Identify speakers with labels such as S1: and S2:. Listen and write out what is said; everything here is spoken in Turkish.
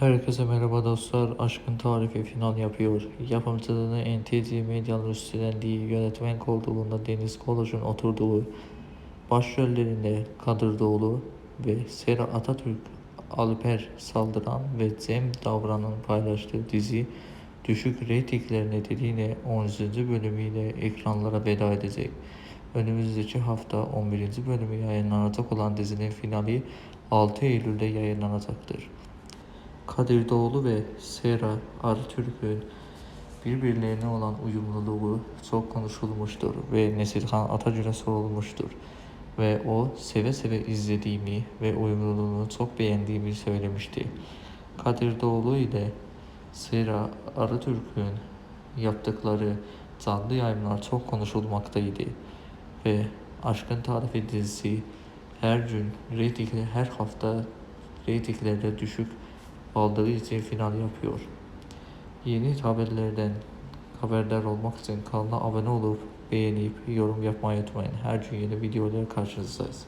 S1: Herkese merhaba dostlar. Aşkın Tarifi final yapıyor. Yapımcılığını NTG Medya'nın üstlendiği yönetmen koltuğunda Deniz Koloj'un oturduğu başrollerinde Kadir Doğulu ve Sera Atatürk, Alper Saldıran ve Cem Davran'ın paylaştığı dizi düşük reytingler nedeniyle 10. bölümüyle ekranlara veda edecek. Önümüzdeki hafta 11. bölümü yayınlanacak olan dizinin finali 6 Eylül'de yayınlanacaktır. Kadir Doğulu ve Sera Artürk'ün birbirlerine olan uyumluluğu çok konuşulmuştur ve Nesilhan Atagül'e sorulmuştur. Ve o seve seve izlediğimi ve uyumluluğunu çok beğendiğimi söylemişti. Kadir Doğulu ile Sera Arıtürk'ün yaptıkları canlı yayınlar çok konuşulmaktaydı. Ve Aşkın Tarifi dizisi her gün reytingli her hafta reytinglerde düşük aldığı için final yapıyor. Yeni haberlerden haberdar olmak için kanala abone olup beğenip yorum yapmayı unutmayın. Her gün yeni videolar karşınızdayız.